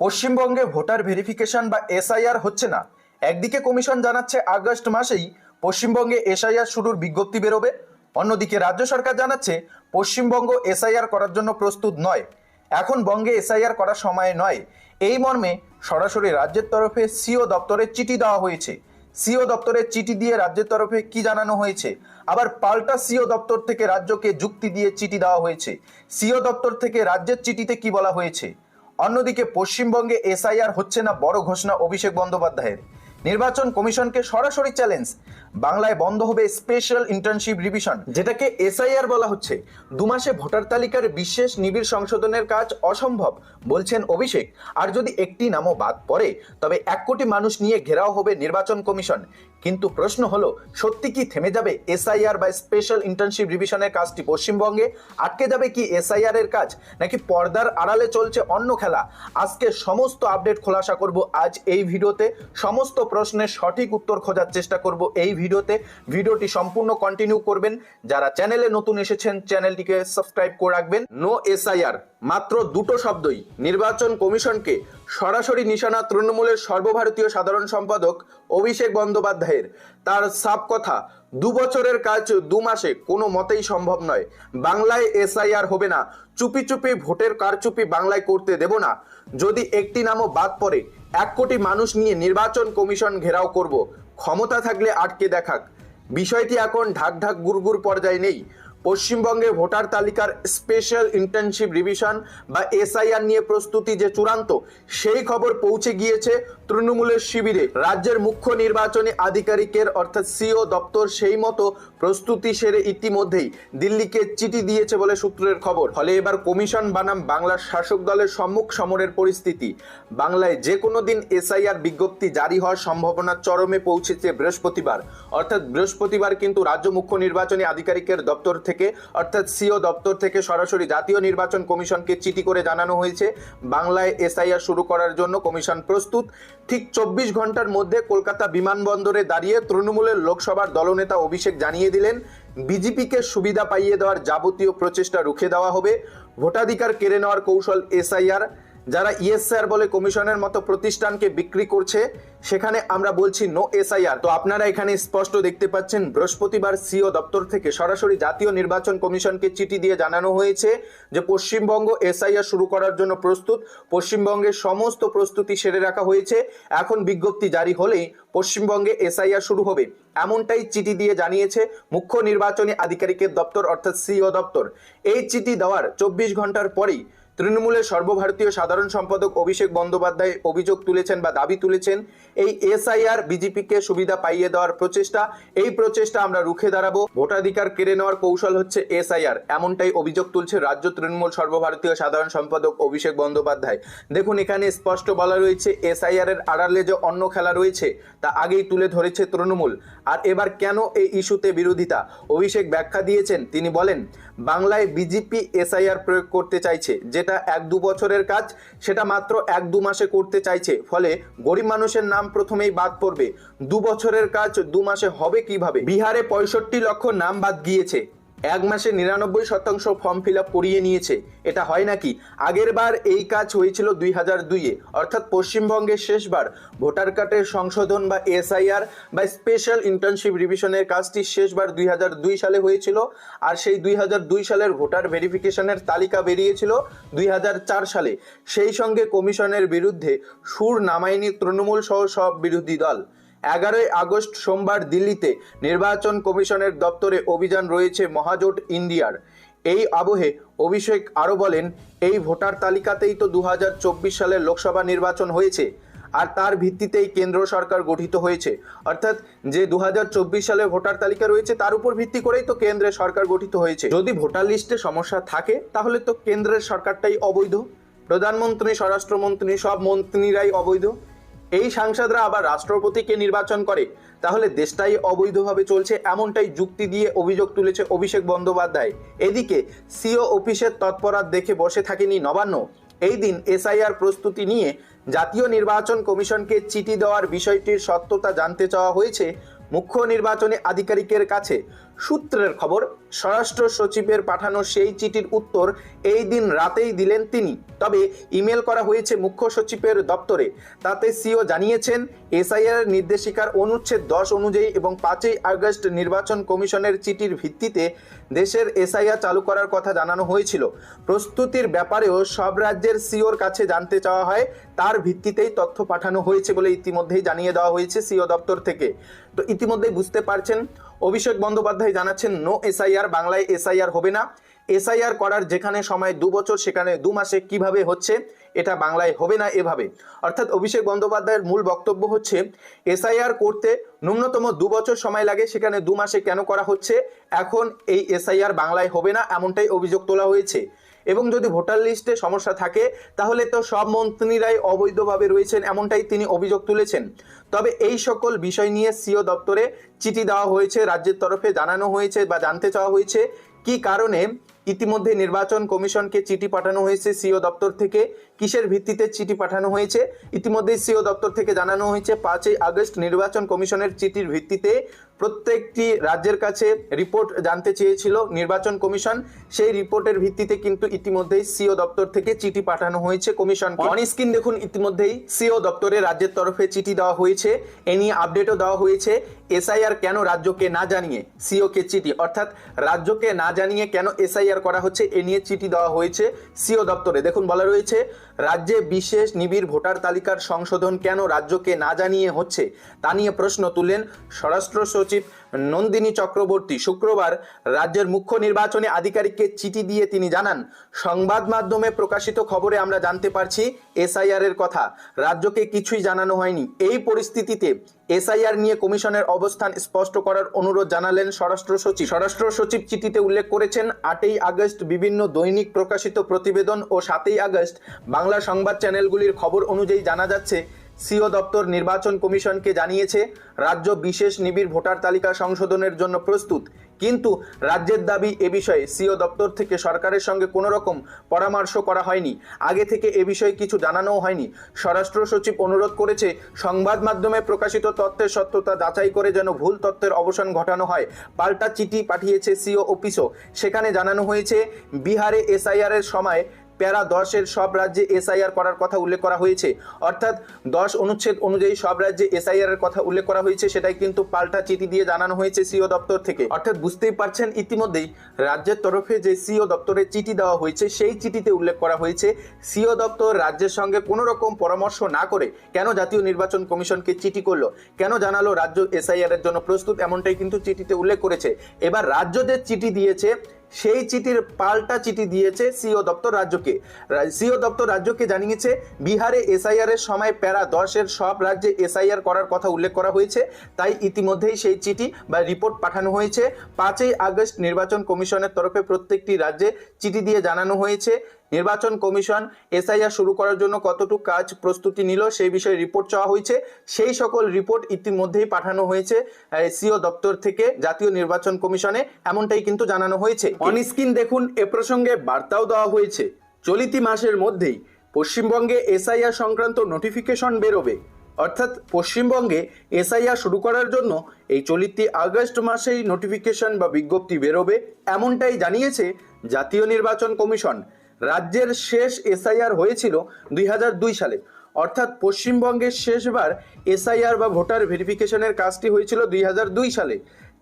পশ্চিমবঙ্গে voter verification বা SIR হচ্ছে না। একদিকে কমিশন জানাচ্ছে আগস্ট মাসেই পশ্চিমবঙ্গে এসআইআর শুরুর বিজ্ঞপ্তি বেরোবে। অন্যদিকে রাজ্য সরকার জানাচ্ছে পশ্চিমবঙ্গ এসআইআর করার জন্য প্রস্তুত নয়। এখন বঙ্গে এসআইআর করার সময় নয়। এই মর্মে সরাসরি রাজ্যের তরফে সিও দপ্তরে চিঠি দেওয়া হয়েছে। সিও দপ্তরের চিঠি দিয়ে রাজ্যের তরফে কি জানানো হয়েছে? আবার পাল্টা সিও দপ্তর থেকে রাজ্যকে যুক্তি দিয়ে চিঠি দেওয়া হয়েছে। সিও দপ্তর থেকে রাজ্যের চিঠিতে কি বলা হয়েছে? অন্যদিকে পশ্চিমবঙ্গে এসআইআর হচ্ছে না বড় ঘোষণা অভিষেক বন্দ্যোপাধ্যায়ের। নির্বাচন কমিশনকে সরাসরি চ্যালেঞ্জ। বাংলায় বন্ধ হবে স্পেশাল ইন্টার্নশিপ রিভিশন, যেটাকে এসআইআর বলা হচ্ছে। দু মাসে ভোটার তালিকার বিশেষ নিবিড় সংশোধনের কাজ অসম্ভব, বলছেন অভিষেক। আর যদি একটি নামও বাদ পড়ে, তবে এক কোটি মানুষ নিয়ে ঘেরাও হবে নির্বাচন কমিশন। কিন্তু প্রশ্ন হলো, সত্যি কি থেমে যাবে এসআইআর বা স্পেশাল ইন্টার্নশিপ রিভিশনের কাজটি পশ্চিমবঙ্গে? আটকে যাবে কি এসআইআর এর কাজ? নাকি পর্দার আড়ালে চলছে অন্য খেলা? আজকে সমস্ত আপডেট খোলাসা করব আজ এই ভিডিওতে। সমস্ত প্রশ্নের সঠিক উত্তর খোঁজার চেষ্টা করব এই ভিডিওতে। ভিডিওটি সম্পূর্ণ কন্টিনিউ করবেন। যারা চ্যানেলে নতুন এসেছেন চ্যানেলটিকে সাবস্ক্রাইব করে রাখবেন। নো এসআইআর মাত্র দুটো শব্দই। নির্বাচন কমিশনকে সরাসরি নিশানা তৃণমূলের সর্বভারতীয় সাধারণ সম্পাদক অভিষেক বন্দ্যোপাধ্যায়ের। তার সাপ কথা, দু বছরের কাজ দু মাসে কোনো মতেই সম্ভব নয়। বাংলায় এসআইআর হবে না, চুপি চুপি ভোটের কারচুপি বাংলায় করতে দেব না। যদি একটি নামও বাদ পড়ে, এক কোটি মানুষ নিয়ে নির্বাচন কমিশন ঘেরাও করব। ক্ষমতা থাকলে আটকে দেখাক। বিষয়টি এখন ঢাক ঢাক গুড়গুড় পর্যায়ে নেই। পশ্চিমবঙ্গে ভোটার তালিকার স্পেশাল ইন্টার্নশিপ রিভিশন বা এসআইআর নিয়ে প্রস্তুতি যে চূড়ান্ত, সেই খবর পৌঁছে গিয়েছে তৃণমূলের শিবিরে রাজ্যের মুখ্য নির্বাচনী আধিকারিকের অর্থাৎ সিও দপ্তর সেই মতো প্রস্তুতি সেরে ইতিমধ্যেই দিল্লিকে চিঠি দিয়েছে বলে সূত্রের খবর। ফলে এবার কমিশন বানাম বাংলার শাসক দলের সম্মুখ সমরের পরিস্থিতি। বাংলায় যে কোনো দিন এসআইআর বিজ্ঞপ্তি জারি হওয়ার সম্ভাবনা চরমে পৌঁছেছে বৃহস্পতিবার। অর্থাৎ বৃহস্পতিবার কিন্তু রাজ্য মুখ্য নির্বাচনী আধিকারিকের দপ্তর থেকে, অর্থাৎ সিও দপ্তর থেকে সরাসরি জাতীয় নির্বাচন কমিশনকে চিঠি করে জানানো হয়েছে। বাংলায় এসআইআর শুরু করার জন্য কমিশন প্রস্তুত। ঠিক চব্বিশ ঘণ্টার মধ্যে কলকাতা বিমানবন্দরে দাঁড়িয়ে তৃণমূলের লোকসভার দলনেতা অভিষেক জানিয়ে দিলেন, বিজেপিকে সুবিধা পাইয়ে দেওয়ার যাবতীয় প্রচেষ্টা রুখে দেওয়া হবে। ভোটাধিকার কেড়ে নেওয়ার কৌশল এসআইআর যারা ইএসআর বলে কমিশনের মতো প্রতিষ্ঠানকে বিক্রি করছে, সেখানে আমরা বলছি নো এসআইআর তো আপনারা এখানে স্পষ্ট দেখতে পাচ্ছেন, বৃহস্পতিবার সিও দপ্তর থেকে সরাসরি জাতীয় নির্বাচন কমিশনকে চিঠি দিয়ে জানানো হয়েছে যে পশ্চিমবঙ্গ এসআইআর শুরু করার জন্য প্রস্তুত। পশ্চিমবঙ্গের সমস্ত প্রস্তুতি সেরে রাখা হয়েছে। এখন বিজ্ঞপ্তি জারি হলেই পশ্চিমবঙ্গে এসআইআর শুরু হবে। এমনটাই চিঠি দিয়ে জানিয়েছে মুখ্য নির্বাচনী আধিকারিকের দপ্তর, অর্থাৎ সিও দপ্তর। এই চিঠি দেওয়ার চব্বিশ ঘণ্টার পরেই তৃণমূলের সর্বভারতীয় সাধারণ সম্পাদক অভিষেক বন্দ্যোপাধ্যায় অভিযোগ তুলেছেন বা দাবি তুলেছেন, এই এসআইআর বিজেপিকে সুবিধা পাইয়ে দেওয়ার প্রচেষ্টা, এই প্রচেষ্টা আমরা রুখে দাঁড়াবো। ভোটাধিকার কেড়ে নেওয়ার কৌশল হচ্ছে এসআইআর, এমনটাই অভিযোগ তুলছে রাজ্য তৃণমূল সর্বভারতীয় সাধারণ সম্পাদক অভিষেক বন্দ্যোপাধ্যায়। দেখুন, এখানে স্পষ্ট বলা রয়েছে এসআইআর এর আড়ালে যে অন্য খেলা রয়েছে, তা আগেই তুলে ধরেছে তৃণমূল। আর এবার কেন এই ইস্যুতে বিরোধিতা? অভিষেক ব্যাখ্যা দিয়েছেন, তিনি বলেন, বাংলায় বিজেপি এসআইআর প্রয়োগ করতে চাইছে, যেটা এক দু বছরের কাজ, সেটা মাত্র এক দু মাসে করতে চাইছে, ফলে গরিব মানুষের নাম প্রথমেই বাদ পড়বে। দু বছরের কাজ দু মাসে হবে কীভাবে? বিহারে পঁয়ষট্টি লক্ষ নাম বাদ গিয়েছে। এক মাসে নিরানব্বই শতাংশ ফর্ম ফিল আপ করিয়ে নিয়েছে। এটা হয় নাকি? আগের বার এই কাজ হয়েছিল দুই হাজার দুইয়ে। অর্থাৎ পশ্চিমবঙ্গে শেষবার ভোটার কার্ডের সংশোধন বা এসআইআর বা স্পেশাল ইন্টার্নশিপ রিভিশনের কাজটি শেষবার দুই হাজার দুই সালে হয়েছিল আর সেই দুই হাজার দুই সালের ভোটার ভেরিফিকেশনের তালিকা বেরিয়েছিল দুই হাজার চার সালে। সেই সঙ্গে কমিশনের বিরুদ্ধে সুর নামায়নি তৃণমূল সহ সব বিরোধী দল। এগারোই আগস্ট সোমবার দিল্লিতে নির্বাচন কমিশনের দপ্তরে অভিযান রয়েছে মহাজোট ইন্ডিয়ার। এই আবহে অভিষেক আরও বলেন, এই ভোটার তালিকাতেই তো দু হাজার চব্বিশ সালের লোকসভা নির্বাচন হয়েছে, আর তার ভিত্তিতেই কেন্দ্র সরকার গঠিত হয়েছে। অর্থাৎ যে দু হাজার চব্বিশ সালে ভোটার তালিকা রয়েছে, তার উপর ভিত্তি করেই তো কেন্দ্রের সরকার গঠিত হয়েছে। যদি ভোটার লিস্টে সমস্যা থাকে, তাহলে তো কেন্দ্রের সরকারটাই অবৈধ। প্রধানমন্ত্রী, স্বরাষ্ট্রমন্ত্রী, সব মন্ত্রীরাই অবৈধ। এই সাংসদরা আবার রাষ্ট্রপতিকে নির্বাচন করে। তাহলে দেশটাই অবৈধভাবে চলছে, এমনটাই যুক্তি দিয়ে অভিযোগ তুলেছে অভিষেক বন্দ্যোপাধ্যায়। এদিকে সিও অফিসের তৎপরাত দেখে বসে থাকেনি নবান্ন। এই দিন এসআইআর প্রস্তুতি নিয়ে জাতীয় নির্বাচন কমিশনকে চিঠি দেওয়ার বিষয়টির সত্যতা জানতে চাওয়া হয়েছে মুখ্য নির্বাচনী আধিকারিকের কাছে। সূত্রের খবর, স্বরাষ্ট্র সচিবের পাঠানো সেই চিঠির উত্তর এই দিন রাতেই দিলেন তিনি। তবে ইমেল করা হয়েছে মুখ্য সচিবের দপ্তরে। তাতে সিও জানিয়েছেন, এসআইআর নির্দেশিকার অনুচ্ছেদ দশ অনুযায়ী এবং পাঁচই আগস্ট নির্বাচন কমিশনের চিঠির ভিত্তিতে দেশের এসআইআর চালু করার কথা জানানো হয়েছিল। প্রস্তুতির ব্যাপারেও সব রাজ্যের সিওর কাছে জানতে চাওয়া হয়, তার ভিত্তিতেই তথ্য পাঠানো হয়েছে বলে ইতিমধ্যেই জানিয়ে দেওয়া হয়েছে সিও দপ্তর থেকে। তো ইতিমধ্যেই বুঝতে পারছেন অভিষেক বন্দ্যোপাধ্যায় জানাচ্ছেন, নো এসআইআর, বাংলায় এসআইআর হবে না। এসআইআর করার যেখানে সময় দু বছর, সেখানে দু মাসে কীভাবে হচ্ছে, এটা বাংলায় হবে না এভাবে। অর্থাৎ অভিষেক বন্দ্যোপাধ্যায়ের মূল বক্তব্য হচ্ছে, এসআইআর করতে ন্যূনতম দু বছর সময় লাগে, সেখানে দু মাসে কেন করা হচ্ছে? এখন এই এসআইআর বাংলায় হবে না, এমনটাই অভিযোগ তোলা হয়েছে। এবং যদি ভোটার লিস্টে সমস্যা থাকে, তাহলে তো সব মন্ত্রীরাই অবৈধভাবে রয়েছেন এমনটাই তিনি অভিযোগ তুলেছেন। তবে এই সকল বিষয় নিয়ে সিও দপ্তরে চিঠি দেওয়া হয়েছে, রাজ্যের তরফে জানানো হয়েছে বা জানতে চাওয়া হয়েছে কি কারণে ইতিমধ্যে নির্বাচন কমিশনকে চিঠি পাঠানো হয়েছে সিও দপ্তর থেকে কিসের ভিত্তিতে চিঠি পাঠানো হয়েছে? ইতিমধ্যে সিও দপ্তর থেকে জানানো হয়েছে পাঁচই আগস্ট নির্বাচন কমিশনের চিঠির ভিত্তিতে প্রত্যেকটি রাজ্যের কাছে রিপোর্ট জানতে চেয়েছিল নির্বাচন কমিশন। সেই রিপোর্টের ভিত্তিতে কিন্তু ইতিমধ্যেই সিও দপ্তর থেকে চিঠি পাঠানো হয়েছে কমিশন অন স্ক্রিন দেখুন ইতিমধ্যেই সিও দপ্তরে রাজ্যের তরফে চিঠি দেওয়া হয়েছে। এ নিয়ে আপডেটও দেওয়া হয়েছে। এসআইআর কেন রাজ্যকে না জানিয়ে সিও কে চিঠি? অর্থাৎ রাজ্যকে না জানিয়ে কেন এসআইআর করা হচ্ছে এ নিয়ে চিঠি দেওয়া হয়েছে সিও দপ্তরে। দেখুন বলা রয়েছে রাজ্যে বিশেষ নিবিড় ভোটার তালিকার সংশোধন কেন রাজ্যকে না জানিয়ে হচ্ছে? তা নিয়ে প্রশ্ন তুললেন স্বরাষ্ট্র সচিব নন্দিনী চক্রবর্তী শুক্রবার রাজ্যের মুখ্য নির্বাচনী আধিকারিককে চিঠি দিয়ে তিনি জানান, সংবাদ মাধ্যমে প্রকাশিত খবরে আমরা জানতে পারছি এসআইআর এর কথা। রাজ্যকে কিছুই জানানো হয়নি। এই পরিস্থিতিতে এসআইআর নিয়ে কমিশনের অবস্থান স্পষ্ট করার অনুরোধ জানালেন স্বরাষ্ট্র সচিব। স্বরাষ্ট্র সচিব চিঠিতে উল্লেখ করেছেন, আটই আগস্ট বিভিন্ন দৈনিক প্রকাশিত প্রতিবেদন ও সাতই আগস্ট বাংলা সংবাদ চ্যানেলগুলির খবর অনুযায়ী জানা যাচ্ছে সিও দপ্তর নির্বাচন কমিশনকে জানিয়েছে, রাজ্য বিশেষ নিবিড় ভোটার তালিকা সংশোধনের জন্য প্রস্তুত। কিন্তু রাজ্যের দাবি এ বিষয়ে সিও দপ্তর থেকে সরকারের সঙ্গে কোনো রকম পরামর্শ করা হয়নি। আগে থেকে এ বিষয়ে কিছু জানানোও হয়নি। স্বরাষ্ট্র সচিব অনুরোধ করেছে, সংবাদ মাধ্যমে প্রকাশিত তথ্যের সত্যতা যাচাই করে যেন ভুল তথ্যের অবসান ঘটানো হয়। পাল্টা চিঠি পাঠিয়েছে সিও অফিসও। সেখানে জানানো হয়েছে, বিহারে এসআইআর এর সময় প্যারা দশের সব রাজ্যে এসআইআর করার কথা উল্লেখ করা হয়েছে। অর্থাৎ দশ অনুচ্ছেদ অনুযায়ী সব রাজ্যে এসআইআর এর কথা উল্লেখ করা হয়েছে, সেটাই কিন্তু পাল্টা চিঠি দিয়ে জানানো হয়েছে সিও দপ্তর থেকে। অর্থাৎ বুঝতেই পারছেন, ইতিমধ্যেই রাজ্যের তরফে যে সিও দপ্তরে চিঠি দেওয়া হয়েছে, সেই চিঠিতে উল্লেখ করা হয়েছে, সিও দপ্তর রাজ্যের সঙ্গে কোনো রকম পরামর্শ না করে কেন জাতীয় নির্বাচন কমিশনকে চিঠি করল? কেন জানালো রাজ্য এসআইআর এর জন্য প্রস্তুত? এমনটাই কিন্তু চিঠিতে উল্লেখ করেছে। এবার রাজ্য যে চিঠি দিয়েছে সেই চিঠির পাল্টা চিঠি দিয়েছে সিও দপ্তর রাজ্যকে। সিও দপ্তর রাজ্যকে জানিয়েছে, বিহারে এসআইআর এর সময় প্যারা দশের সব রাজ্যে এসআইআর করার কথা উল্লেখ করা হয়েছে। তাই ইতিমধ্যেই সেই চিঠি বা রিপোর্ট পাঠানো হয়েছে। পাঁচই আগস্ট নির্বাচন কমিশনের তরফে প্রত্যেকটি রাজ্যে চিঠি দিয়ে জানানো হয়েছে। নির্বাচন কমিশন এসআইআর শুরু করার জন্য কতটুকু কাজ প্রস্তুতি নিল সেই বিষয়ে রিপোর্ট চাওয়া হয়েছে। সেই সকল রিপোর্ট ইতিমধ্যেই পাঠানো হয়েছে সিও দপ্তর থেকে জাতীয় নির্বাচন কমিশনে। এমনটাই কিন্তু জানানো হয়েছে। অন স্ক্রিন দেখুন, এ প্রসঙ্গে বার্তাও দেওয়া হয়েছে। চলিতি মাসের মধ্যেই পশ্চিমবঙ্গে এসআইআর সংক্রান্ত নোটিফিকেশন বেরোবে। অর্থাৎ পশ্চিমবঙ্গে এসআইআর শুরু করার জন্য এই চলিতি আগস্ট মাসেই নোটিফিকেশন বা বিজ্ঞপ্তি বেরোবে, এমনটাই জানিয়েছে জাতীয় নির্বাচন কমিশন। রাজ্যের শেষ এসআইআর হয়েছিল দুই হাজার দুই সালে। অর্থাৎ পশ্চিমবঙ্গের শেষবার এসআইআর বা ভোটার ভেরিফিকেশনের কাজটি হয়েছিল দুই হাজার দুই সালে।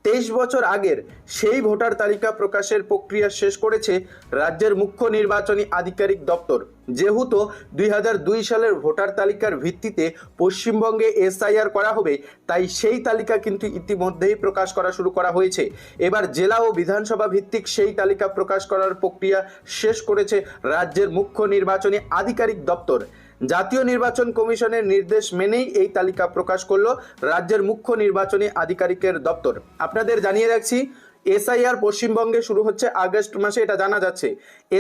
তেইশ বছর আগের সেই ভোটার তালিকা প্রকাশের প্রক্রিয়া শেষ করেছে রাজ্যের মুখ্য নির্বাচনী আধিকারিক দপ্তর। যেহেতু দুই হাজার দুই সালের ভোটার তালিকার ভিত্তিতে পশ্চিমবঙ্গে এসআইআর করা হবে, তাই সেই তালিকা কিন্তু ইতিমধ্যেই প্রকাশ করা শুরু করা হয়েছে। এবার জেলা ও বিধানসভা ভিত্তিক সেই তালিকা প্রকাশ করার প্রক্রিয়া শেষ করেছে রাজ্যের মুখ্য নির্বাচনী আধিকারিক দপ্তর। জাতীয় নির্বাচন কমিশনের নির্দেশ মেনেই এই তালিকা প্রকাশ করল রাজ্যের মুখ্য নির্বাচনী আধিকারিকের দপ্তর। আপনাদের জানিয়ে রাখছি এসআইআর পশ্চিমবঙ্গে শুরু হচ্ছে আগস্ট মাসে, এটা জানা যাচ্ছে।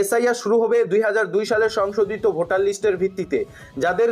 এসআইআর শুরু হবে দুই হাজার দুই সালের সংশোধিত ভোটার লিস্টের ভিত্তিতে। যাদের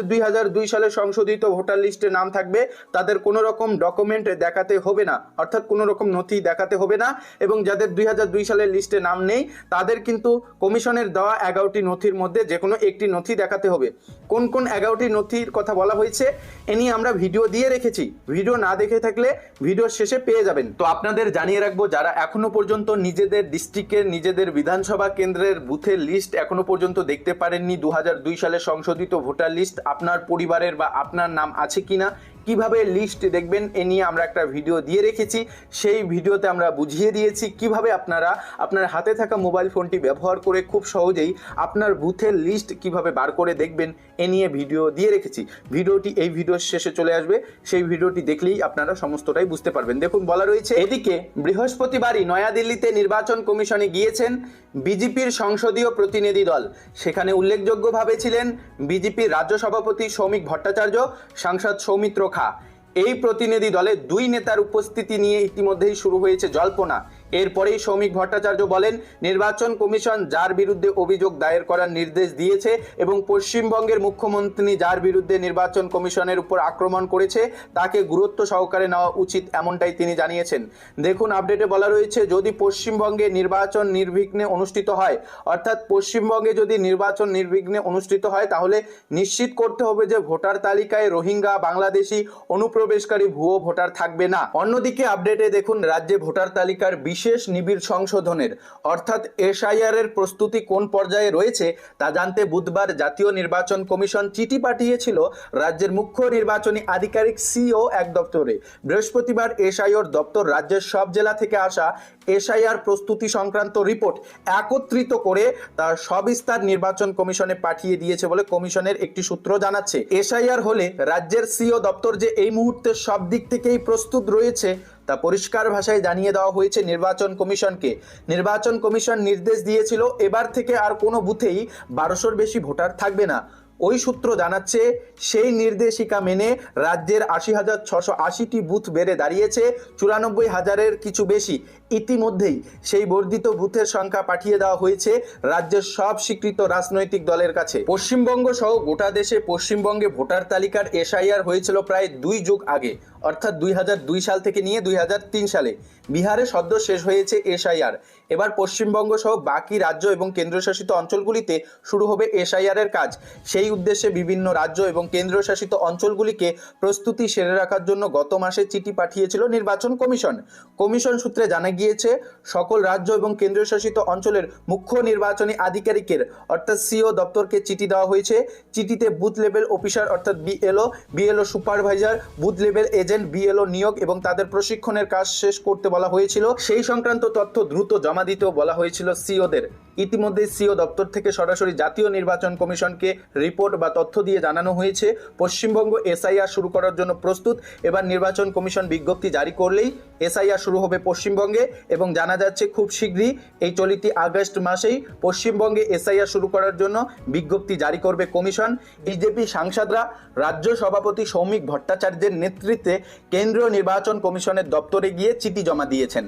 দুই সালের সংশোধিত ভোটার লিস্টে নাম থাকবে, তাদের কোনো রকম ডকুমেন্ট দেখাতে হবে না, অর্থাৎ কোনো রকম নথি দেখাতে হবে না, এবং যাদের দুই হাজার দুই সালের লিস্টে নাম নেই, তাদের কিন্তু কমিশনের দেওয়া এগারোটি নথির মধ্যে যে কোনো একটি নথি দেখাতে হবে। কোন কোন এগারোটি নথির কথা বলা হয়েছে, এ নিয়ে আমরা ভিডিও দিয়ে রেখেছি। ভিডিও না দেখে থাকলে ভিডিওর শেষে পেয়ে যাবেন। তো আপনাদের জানিয়ে রাখব, যারা এখনও পর্যন্ত নিজেদের ডিস্ট্রিক্টের নিজেদের বিধানসভা কেন্দ্রের বুথের লিস্ট এখনও পর্যন্ত দেখতে পারেননি। দু হাজার দুই সালে সংশোধিত ভোটার লিস্ট আপনার পরিবারের বা আপনার নাম আছে কিনা কীভাবে লিস্ট দেখবেন এ নিয়ে আমরা একটা ভিডিও দিয়ে রেখেছি। সেই ভিডিওতে আমরা বুঝিয়ে দিয়েছি কীভাবে আপনারা আপনার হাতে থাকা মোবাইল ফোনটি ব্যবহার করে খুব সহজেই আপনার বুথের লিস্ট কীভাবে বার করে দেখবেন এ নিয়ে ভিডিও দিয়ে রেখেছি। ভিডিওটি এই ভিডিওর শেষে চলে আসবে। সেই ভিডিওটি দেখলেই আপনারা সমস্তটাই বুঝতে পারবেন। দেখুন, বলা রয়েছে, এদিকে বৃহস্পতিবারই নয়াদিল্লিতে নির্বাচন কমিশনে গিয়েছেন বিজেপির সংসদীয় প্রতিনিধি দল। সেখানে উল্লেখযোগ্যভাবে ছিলেন বিজেপির রাজ্য সভাপতি সৌমিক ভট্টাচার্য, সাংসদ সৌমিত্র খা এই প্রতিনিধি দলে দুই নেতার উপস্থিতি নিয়ে ইতিমধ্যেই শুরু হয়েছে জল্পনা। এরপরেই সৌমিক ভট্টাচার্য বলেন, নির্বাচন কমিশন যার বিরুদ্ধে অভিযোগ দায়ের করার নির্দেশ দিয়েছে এবং পশ্চিমবঙ্গের মুখ্যমন্ত্রী যার বিরুদ্ধে নির্বাচন কমিশনের উপর আক্রমণ করেছে, তাকে গুরুত্ব সহকারে নেওয়া উচিত এমনটাই তিনি জানিয়েছেন। দেখুন, আপডেটে বলা রয়েছে, যদি পশ্চিমবঙ্গে নির্বাচন নির্বিঘ্নে অনুষ্ঠিত হয়, অর্থাৎ পশ্চিমবঙ্গে যদি নির্বাচন নির্বিঘ্নে অনুষ্ঠিত হয়, তাহলে নিশ্চিত করতে হবে যে ভোটার তালিকায় রোহিঙ্গা, বাংলাদেশি অনুপ্রবেশকারী ভুয়ো ভোটার থাকবে না। অন্যদিকে আপডেটে দেখুন, রাজ্যে ভোটার তালিকার বিশেষ নিবিড় সংশোধনের, অর্থাৎ এসআইআরের প্রস্তুতি কোন পর্যায়ে রয়েছে তা জানতে বুধবার জাতীয় নির্বাচন কমিশন চিঠি পাঠিয়েছিল রাজ্যের মুখ্য নির্বাচনী আধিকারিক সিও এক দপ্তরে। বৃহস্পতিবার এসআইওর দপ্তর রাজ্যের সব জেলা থেকে আসা এসআইআর প্রস্তুতি সংক্রান্ত রিপোর্ট একত্রিত করে তার সবিস্তার নির্বাচন কমিশনে পাঠিয়ে দিয়েছে বলে কমিশনের একটি সূত্র জানাচ্ছে। এসআইআর হলে রাজ্যের সিও দপ্তর যে এই মুহূর্তে সব দিক থেকেই প্রস্তুত রয়েছে তা পরিষ্কার ভাষায় জানিয়ে দেওয়া হয়েছে নির্বাচন কমিশনকে। নির্বাচন কমিশন নির্দেশ দিয়েছিল, এবার থেকে আর কোনো বুথেই বারোশোর বেশি ভোটার থাকবে না। ওই সূত্র জানাচ্ছে, সেই নির্দেশিকা মেনে রাজ্যের আশি হাজার ছশো আশিটি বুথ বেড়ে দাঁড়িয়েছে, চুরানব্বই হাজারের কিছু বেশি। ইতিমধ্যেই সেই বর্ধিত বুথের সংখ্যা পাঠিয়ে দেওয়া হয়েছে রাজ্যের সব স্বীকৃত রাজনৈতিক দলের কাছে। পশ্চিমবঙ্গ সহ গোটা দেশে পশ্চিমবঙ্গে ভোটার তালিকার এসআইআর হয়েছিল প্রায় দুই যুগ আগে, অর্থাৎ দুই সাল থেকে নিয়ে দুই হাজার তিন সালে। বিহারে সদ্য শেষ হয়েছে এসআইআর। এবার পশ্চিমবঙ্গ সহ বাকি রাজ্য এবং কেন্দ্রশাসিত অঞ্চলগুলিতে শুরু হবে এসআইআর এর কাজ। সেই উদ্দেশ্যে বিভিন্ন রাজ্য এবং কেন্দ্রশাসিত অঞ্চলগুলিকে প্রস্তুতি সেরে রাখার জন্য গত মাসে চিঠি পাঠিয়েছিল নির্বাচন কমিশন। কমিশন সূত্রে জানা গিয়েছে, সকল রাজ্য এবং কেন্দ্রশাসিত অঞ্চলের মুখ্য নির্বাচনী আধিকারিকের অর্থাৎ সিও দপ্তরকে চিঠি দেওয়া হয়েছে। চিঠিতে বুথ লেভেল অফিসার অর্থাৎ BLO BLO supervisor, booth level agent, BLO নিয়োগ এবং তাদের প্রশিক্ষণের কাজ শেষ করতে বলা হয়েছিল। সেই সংক্রান্ত তথ্য দ্রুত জমা দিতেও বলা হয়েছিল সিওদের। ইতিমধ্যে সিও দপ্তর থেকে সরাসরি জাতীয় নির্বাচন কমিশনকে রিপোর্ট বা তথ্য দিয়ে জানানো হয়েছে। পশ্চিমবঙ্গ এসআইআর শুরু করার জন্য প্রস্তুত। এবার নির্বাচন কমিশন বিজ্ঞপ্তি জারি করলেই এসআইআর শুরু হবে পশ্চিমবঙ্গে এবং জানা যাচ্ছে খুব শীঘ্রই এই চলিতি আগস্ট মাসেই পশ্চিমবঙ্গে এসআইআর শুরু করার জন্য বিজ্ঞপ্তি জারি করবে কমিশন। বিজেপি সাংসদরা রাজ্য সভাপতি সৌমিক ভট্টাচার্যের নেতৃত্বে কেন্দ্রীয় নির্বাচন কমিশনের দপ্তরে গিয়ে চিঠি জমা দিয়েছেন।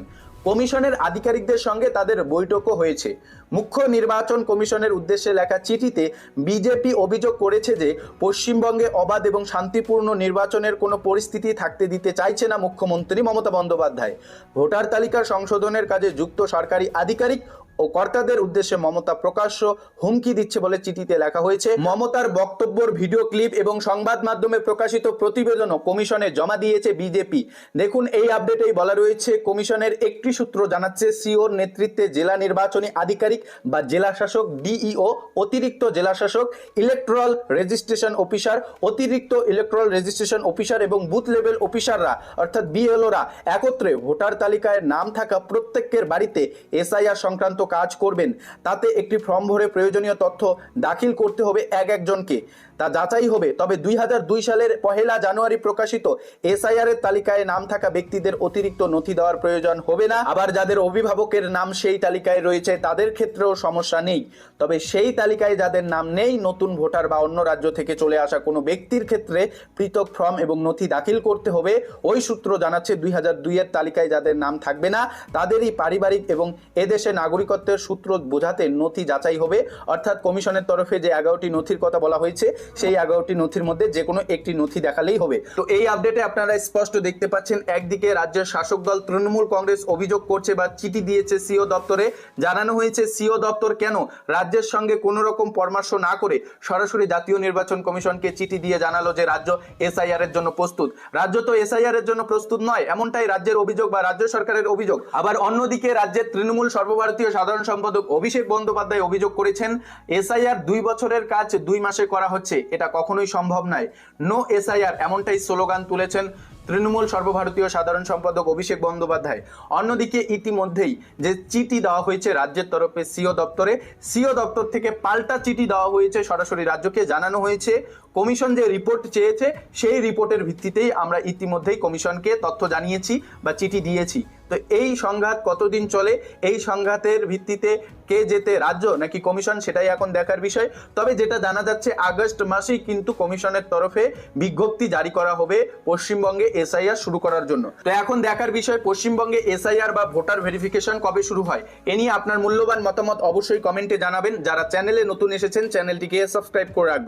কমিশনের আধিকারিকদের সঙ্গে তাদের বৈঠকও হয়েছে। মুখ্য নির্বাচন কমিশনের উদ্দেশ্যে লেখা চিঠিতে বিজেপি অভিযোগ করেছে যে, পশ্চিমবঙ্গে অবাধ এবং শান্তিপূর্ণ নির্বাচনের কোনো পরিস্থিতি থাকতে দিতে চাইছে না মুখ্যমন্ত্রী মমতা বন্দ্যোপাধ্যায়। ভোটার তালিকা সংশোধনের কাজে যুক্ত সরকারি আধিকারিক ও কর্তাদের উদ্দেশ্যে মমতা প্রকাশ্য হুমকি দিচ্ছে বলে চিঠিতে লেখা হয়েছে। মমতার বক্তব্যর ভিডিও ক্লিপ এবং সংবাদ মাধ্যমে প্রকাশিত প্রতিবেদনও কমিশনে জমা দিয়েছে বিজেপি। দেখুন, এই আপডেটেই বলা রয়েছে, কমিশনের একটি সূত্র জানাচ্ছে, সিওর নেতৃত্বে জেলা নির্বাচনী আধিকারিক বা জেলা শাসক, ডিইও, অতিরিক্ত জেলা শাসক, ইলেকট্রাল রেজিস্ট্রেশন অফিসার, অতিরিক্ত ইলেকট্রাল রেজিস্ট্রেশন অফিসার এবং বুথ লেভেল অফিসাররা, অর্থাৎ বিএলওরা, একত্রে ভোটার তালিকায় নাম থাকা প্রত্যেকের বাড়িতে এসআইআর সংক্রান্ত কাজ করবেন। তাতে একটি ফর্ম ভরে প্রয়োজনীয় তথ্য দাখিল করতে হবে এক একজনকে। তা যাচাই হবে। তবে দুই সালের পহেলা জানুয়ারি প্রকাশিত এসআইআর এর তালিকায় নাম থাকা ব্যক্তিদের অতিরিক্ত নথি দেওয়ার প্রয়োজন হবে না। আবার যাদের অভিভাবকের নাম সেই তালিকায় রয়েছে, তাদের ক্ষেত্রেও সমস্যা নেই। তবে সেই তালিকায় যাদের নাম নেই, নতুন ভোটার বা অন্য রাজ্য থেকে চলে আসা কোনো ব্যক্তির ক্ষেত্রে পৃথক ফর্ম এবং নথি দাখিল করতে হবে। ওই সূত্র জানাচ্ছে, দুই দুইয়ের তালিকায় যাদের নাম থাকবে না, তাদেরই পারিবারিক এবং এদেশে নাগরিকত্বের সূত্র বোঝাতে নথি যাচাই হবে। অর্থাৎ কমিশনের তরফে যে এগারোটি নথির কথা বলা হয়েছে, সেই এগারোটি নথির মধ্যে যে কোনো একটি নথি দেখালেই হবে। তো এই আপডেটে আপনারা স্পষ্ট দেখতে পাচ্ছেন, একদিকে রাজ্যের শাসক দল তৃণমূল কংগ্রেস অভিযোগ করছে বা চিঠি দিয়েছে সিও দপ্তরে। জানানো হয়েছে, সিও দপ্তর কেন রাজ্যের সঙ্গে কোনো রকম পরামর্শ না করে সরাসরি জাতীয় নির্বাচন কমিশনকে চিঠি দিয়ে জানালো যে রাজ্য এসআইআর এর জন্য প্রস্তুত। রাজ্য তো এসআইআর এর জন্য প্রস্তুত নয়, এমনটাই রাজ্যের অভিযোগ বা রাজ্য সরকারের অভিযোগ। আবার অন্যদিকে রাজ্যের তৃণমূল সর্বভারতীয় সাধারণ সম্পাদক অভিষেক বন্দ্যোপাধ্যায় অভিযোগ করেছেন, এসআইআর দুই বছরের কাজ দুই মাসে করা হচ্ছে, এটা কখনোই সম্ভব নয়। নো এসআইআর, এমনটাই স্লোগান তুলেছেন তৃণমূল সর্বভারতীয় সাধারণ সম্পাদক অভিষেক বন্দ্যোপাধ্যায়। অন্যদিকে ইতিমধ্যেই যে চিঠি দেওয়া হয়েছে রাজ্যের তরফে সিও দপ্তরে, সিও দপ্তর থেকে পাল্টা চিঠি দেওয়া হয়েছে সরাসরি রাজ্যকে জানানো হয়েছে। কমিশন যে রিপোর্ট চেয়েছে, সেই রিপোর্টের ভিত্তিতেই আমরা ইতিমধ্যেই কমিশনকে তথ্য জানিয়েছি বা চিঠি দিয়েছি। তো এই সংঘাত কতদিন চলে? এই সংঘাতের ভিত্তিতে কে যেতে রাজ্য নাকি কমিশন সেটাই এখন দেখার বিষয়। তবে যেটা জানা যাচ্ছে, আগস্ট মাসেই কিন্তু কমিশনের তরফে বিজ্ঞপ্তি জারি করা হবে পশ্চিমবঙ্গে এসআইআর শুরু করার জন্য। তো এখন দেখার বিষয়, পশ্চিমবঙ্গে এসআইআর বা ভোটার ভেরিফিকেশন কবে শুরু হয়? এ নিয়ে আপনার মূল্যবান মতামত অবশ্যই কমেন্টে জানাবেন। যারা চ্যানেলে নতুন এসেছেন, চ্যানেলটিকে সাবস্ক্রাইব করে রাখবেন।